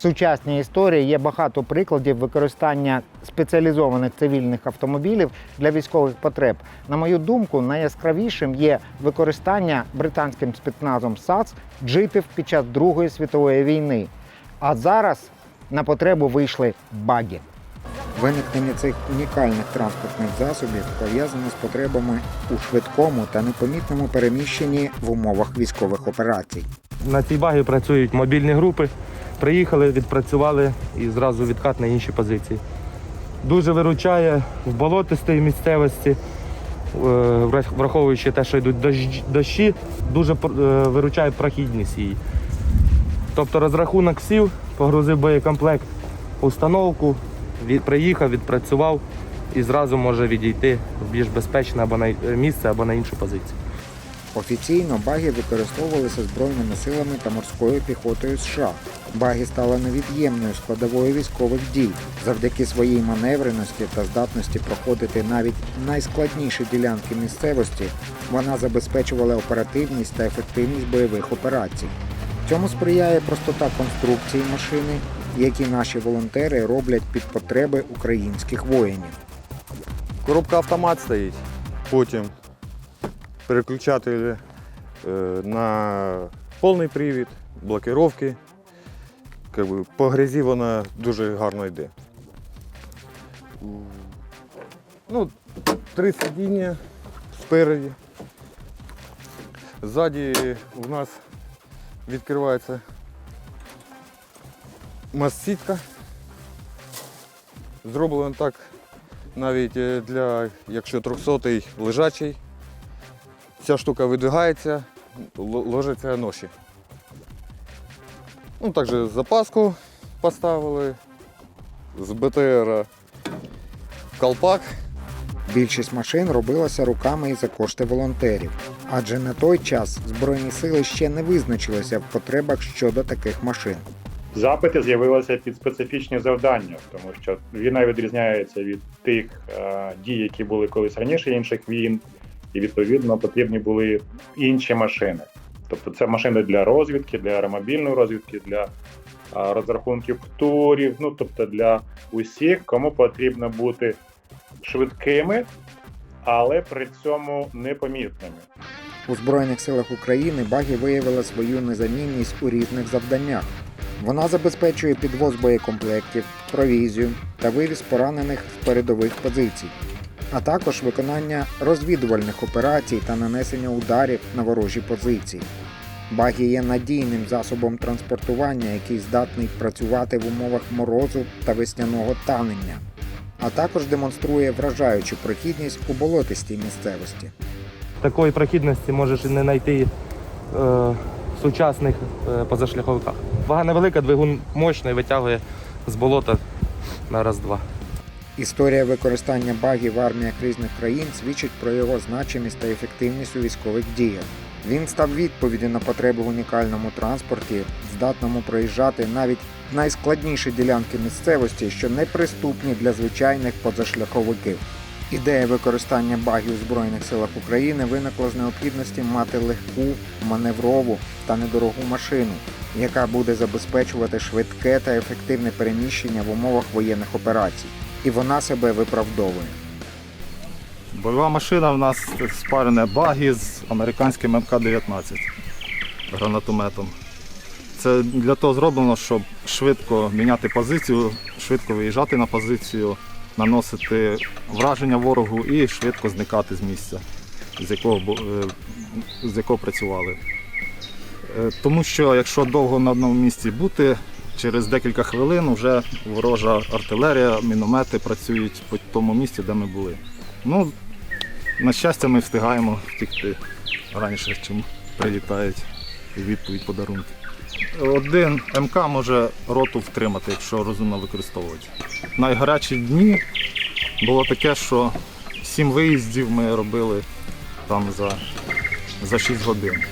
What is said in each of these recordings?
В сучасній історії є багато прикладів використання спеціалізованих цивільних автомобілів для військових потреб. На мою думку, найяскравішим є використання британським спецназом САЦ джипів під час Другої світової війни. А зараз на потребу вийшли баги. Виникнення цих унікальних транспортних засобів пов'язано з потребами у швидкому та непомітному переміщенні в умовах військових операцій. На цій багі працюють мобільні групи. Приїхали, відпрацювали і зразу відкат на інші позиції. Дуже виручає в болотистій місцевості, е, врах- враховуючи те, що йдуть дощі, дуже е, виручає прохідність її. Тобто розрахунок сів, погрузив боєкомплект, установку, приїхав, відпрацював і зразу може відійти в більш безпечне або на місце, або на іншу позицію. Офіційно баги використовувалися збройними силами та морською піхотою США. Баги стали невід'ємною складовою військових дій завдяки своїй маневреності та здатності проходити навіть найскладніші ділянки місцевості. Вона забезпечувала оперативність та ефективність бойових операцій. Цьому сприяє простота конструкції машини, які наші волонтери роблять під потреби українських воїнів. Коробка автомат стоїть. Потім переключатель е, на повний привід, блокировки. По грязі вона дуже гарно йде. Ну, три сидіння спереді. Ззаді у нас відкривається мастсітка. Зроблено так навіть е, для, якщо 300-й лежачий, ця штука видвигається, л- ложиться ноші. Ну, також запаску поставили з БТР колпак. Більшість машин робилася руками і за кошти волонтерів, адже на той час Збройні сили ще не визначилися в потребах щодо таких машин. Запити з'явилися під специфічні завдання, тому що війна відрізняється від тих е, дій, які були колись раніше інших війн, і відповідно потрібні були інші машини. Тобто це машини для розвідки, для аеромобільної розвідки, для розрахунків турів, ну тобто для усіх, кому потрібно бути швидкими, але при цьому непомітними. У Збройних силах України багі виявила свою незамінність у різних завданнях. Вона забезпечує підвоз боєкомплектів, провізію та вивіз поранених з передових позицій, а також виконання розвідувальних операцій та нанесення ударів на ворожі позиції. Багі є надійним засобом транспортування, який здатний працювати в умовах морозу та весняного танення, а також демонструє вражаючу прохідність у болотистій місцевості. Такої прохідності можеш не знайти е, в сучасних е, позашляховиках. Вага невелика, двигун мощний, витягує з болота на раз-два. Історія використання багів в арміях різних країн свідчить про його значимість та ефективність у військових діях. Він став відповіддю на потреби в унікальному транспорті, здатному проїжджати навіть найскладніші ділянки місцевості, що неприступні для звичайних позашляховиків. Ідея використання багів у Збройних силах України виникла з необхідності мати легку, маневрову та недорогу машину, яка буде забезпечувати швидке та ефективне переміщення в умовах воєнних операцій. І вона себе виправдовує. Бойова машина в нас спарене багі з американським МК-19 гранатометом. Це для того зроблено, щоб швидко міняти позицію, швидко виїжджати на позицію, наносити враження ворогу і швидко зникати з місця, з якого, е, з якого працювали. Е, Тому що якщо довго на одному місці бути, через декілька хвилин вже ворожа артилерія, міномети працюють по тому місці, де ми були. Ну, на щастя, ми встигаємо втікти раніше, ніж прилітають відповідь подарунки. Один МК може роту втримати, якщо розумно використовувати. Найгарячі дні було таке, що сім виїздів ми робили там за, за 6 годин.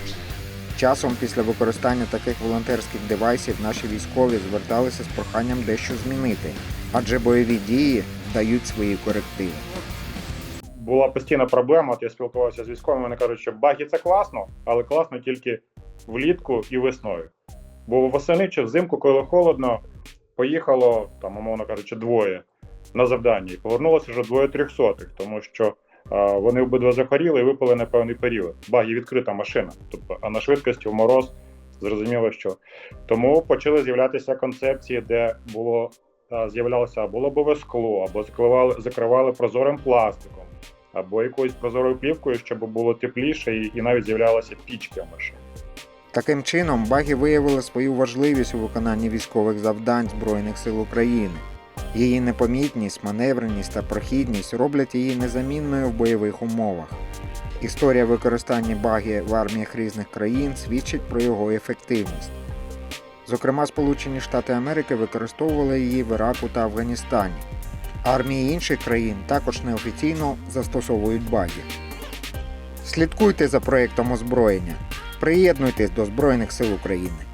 Часом після використання таких волонтерських девайсів наші військові зверталися з проханням дещо змінити, адже бойові дії дають свої корективи. була постійна проблема. От я спілкувався з військовими, вони кажуть, що баги це класно, але класно тільки влітку і весною. Бо восени чи взимку, коли холодно, поїхало, там, умовно кажучи, двоє на завдання і повернулося вже двоє трьохсотих, тому що вони обидва захворіли і випали на певний період. Багі відкрита машина. Тобто, а на швидкості в мороз зрозуміло, що. Тому почали з'являтися концепції, де було з'являлося або лобове скло, або закривали, закривали прозорим пластиком, або якоюсь прозорою плівкою, щоб було тепліше, і, і навіть з'являлися пічки в машині. Таким чином, баги виявили свою важливість у виконанні військових завдань Збройних сил України. Її непомітність, маневреність та прохідність роблять її незамінною в бойових умовах. Історія використання баги в арміях різних країн свідчить про його ефективність. Зокрема, Сполучені Штати Америки використовували її в Іраку та Афганістані. Армії інших країн також неофіційно застосовують баги. Слідкуйте за проєктом озброєння. Приєднуйтесь до Збройних сил України.